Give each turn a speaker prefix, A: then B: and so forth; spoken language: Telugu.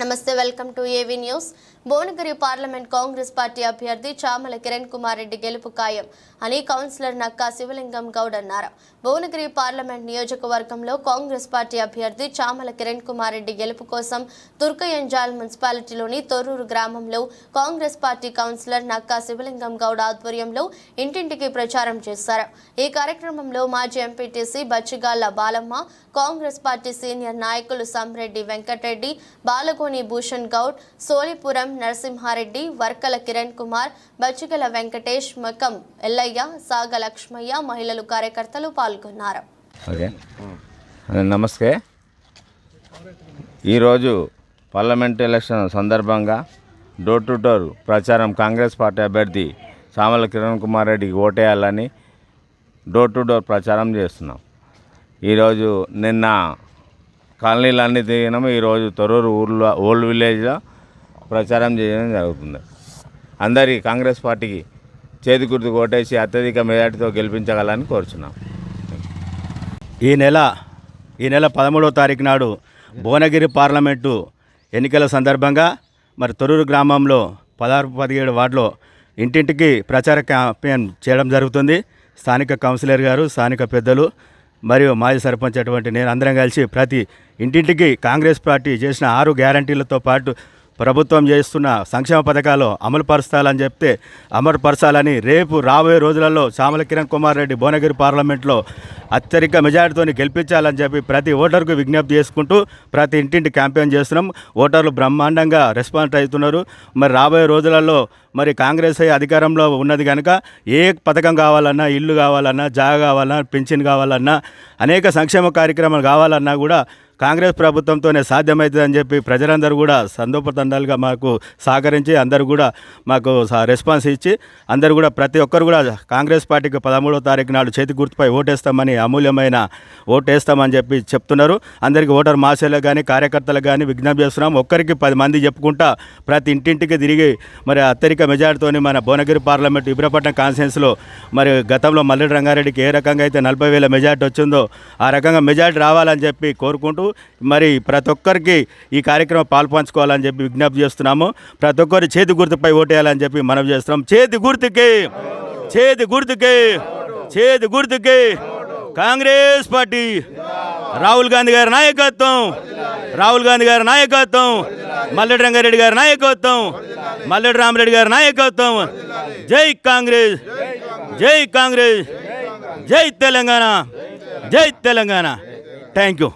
A: నమస్తే welcome to AV news. Bhuvanagiri parliament Congress party అభ్యర్థి చామల కిరణ్ కుమార్ రెడ్డి గెలుపు ఖాయం అని కౌన్సిలర్ నక్కా శివలింగం గౌడ్ అన్నారు. భువనగిరి పార్లమెంట్ నియోజకవర్గంలో కాంగ్రెస్ పార్టీ అభ్యర్థి చామల కిరణ్ కుమార్ రెడ్డి గెలుపు కోసం తుర్కయంజాల్ మున్సిపాలిటీలోని తొర్రూరు గ్రామంలో కాంగ్రెస్ పార్టీ కౌన్సిలర్ నక్కా శివలింగం గౌడ్ ఆధ్వర్యంలో ఇంటింటికి ప్రచారం చేశారు. ఈ కార్యక్రమంలో మాజీ MPTC Bachigalla Balamma Congress party senior నాయకులు సంరెడ్డి వెంకటరెడ్డి బాలగోని భూషణ్ గౌడ్ సోలిపురం నరసింహారెడ్డి వర్కల కిరణ్ కుమార్ బచ్చుగల వెంకటేష్ మకం ఎల్లయ్య సాగ లక్ష్మయ్య మహిళలు కార్యకర్తలు పాల్గొన్నారు.
B: ఓకే. నమస్తే. ఈరోజు పార్లమెంట్ ఎలక్షన్ సందర్భంగా డోర్ టు డోర్ ప్రచారం కాంగ్రెస్ పార్టీ అభ్యర్థి సామల కిరణ్ కుమార్ రెడ్డికి ఓటేయాలని డోర్ టు డోర్ ప్రచారం చేస్తున్నాం. ఈరోజు నిన్న కాలనీలన్నీ తిరిగినాము. ఈరోజు తొర్రూరు ఊర్లో ఓల్డ్ విలేజ్లో ప్రచారం చేయడం జరుగుతుంది. అందరి కాంగ్రెస్ పార్టీకి చేతి గుర్తు ఓటేసి అత్యధిక మెజార్టీతో గెలిపించగలని కోరుచున్నాం.
C: ఈ నెల ఈ నెల పదమూడవ తారీఖు నాడు భువనగిరి పార్లమెంటు ఎన్నికల సందర్భంగా మరి తొరూరు గ్రామంలో పదహారు పదిహేడు వార్డులో ఇంటింటికి ప్రచార క్యాంపెయిన్ చేయడం జరుగుతుంది. స్థానిక కౌన్సిలర్ గారు స్థానిక పెద్దలు మరియు మాజీ సర్పంచ్ అటువంటి నేను అందరం కలిసి ప్రతి ఇంటింటికి కాంగ్రెస్ పార్టీ చేసిన ఆరు గ్యారంటీలతో పాటు ప్రభుత్వం చేస్తున్న సంక్షేమ పథకాలు అమలు పరుస్తాలని చెప్తే అమలు పరచాలని రేపు రాబోయే రోజులలో చామల కిరణ్ కుమార్ రెడ్డి భువనగిరి పార్లమెంట్లో అత్యధిక మెజార్టీతో గెలిపించాలని చెప్పి ప్రతి ఓటర్కు విజ్ఞప్తి చేసుకుంటూ ప్రతి ఇంటింటి క్యాంపెయిన్ చేస్తున్నాం. ఓటర్లు బ్రహ్మాండంగా రెస్పాన్స్ అవుతున్నారు. మరి రాబోయే రోజులలో మరి కాంగ్రెస్ అధికారంలో ఉన్నది కనుక ఏ పథకం కావాలన్నా ఇల్లు కావాలన్నా జాగా కావాలన్నా పెన్షన్ కావాలన్నా అనేక సంక్షేమ కార్యక్రమాలు కావాలన్నా కూడా కాంగ్రెస్ ప్రభుత్వంతోనే సాధ్యమవుతుందని చెప్పి ప్రజలందరూ కూడా సందోపతండాలుగా మాకు సహకరించి అందరూ కూడా మాకు స- రెస్పాన్స్ ఇచ్చి అందరూ కూడా ప్రతి ఒక్కరు కూడా కాంగ్రెస్ పార్టీకి పదమూడో తారీఖు నాడు చేతి గుర్తుపై ఓటేస్తామని అమూల్యమైన ఓటేస్తామని చెప్పి చెప్తున్నారు. అందరికీ ఓటర్ మాసేలకు కానీ కార్యకర్తలకు కానీ విజ్ఞప్తి చేస్తున్నాం. ఒక్కరికి పది మంది చెప్పుకుంటా ప్రతి ఇంటింటికి తిరిగి మరి అత్యధిక మెజార్టీతోని మన భువనగిరి పార్లమెంట్ ఇబ్రపట్నం కాన్సెన్స్లో మరి గతంలో మల్లెడి రంగారెడ్డికి ఏ రకంగా అయితే నలభై వేల మెజార్టీ వచ్చిందో ఆ రకంగా మెజార్టీ రావాలని చెప్పి కోరుకుంటూ మరి ప్రతి ఒక్కరికి ఈ కార్యక్రమం పాల్పంచుకోవాలని చెప్పి విజ్ఞప్తి చేస్తున్నాము. ప్రతి ఒక్కరు చేతి గుర్తుపై ఓటేయాలని చెప్పి మనం చేస్తున్నాం. చేతి గుర్తుకి చేతి గుర్తుకి చేతి గుర్తుకి కాంగ్రెస్ పార్టీ. రాహుల్ గాంధీ గారి నాయకత్వం రాహుల్ గాంధీ గారి నాయకత్వం మల్లెడి రంగారెడ్డి గారి నాయకత్వం మల్లెడి రామరెడ్డి గారి నాయకత్వం. జై కాంగ్రెస్ జై కాంగ్రెస్ జై తెలంగాణ జై తెలంగాణ. Thank you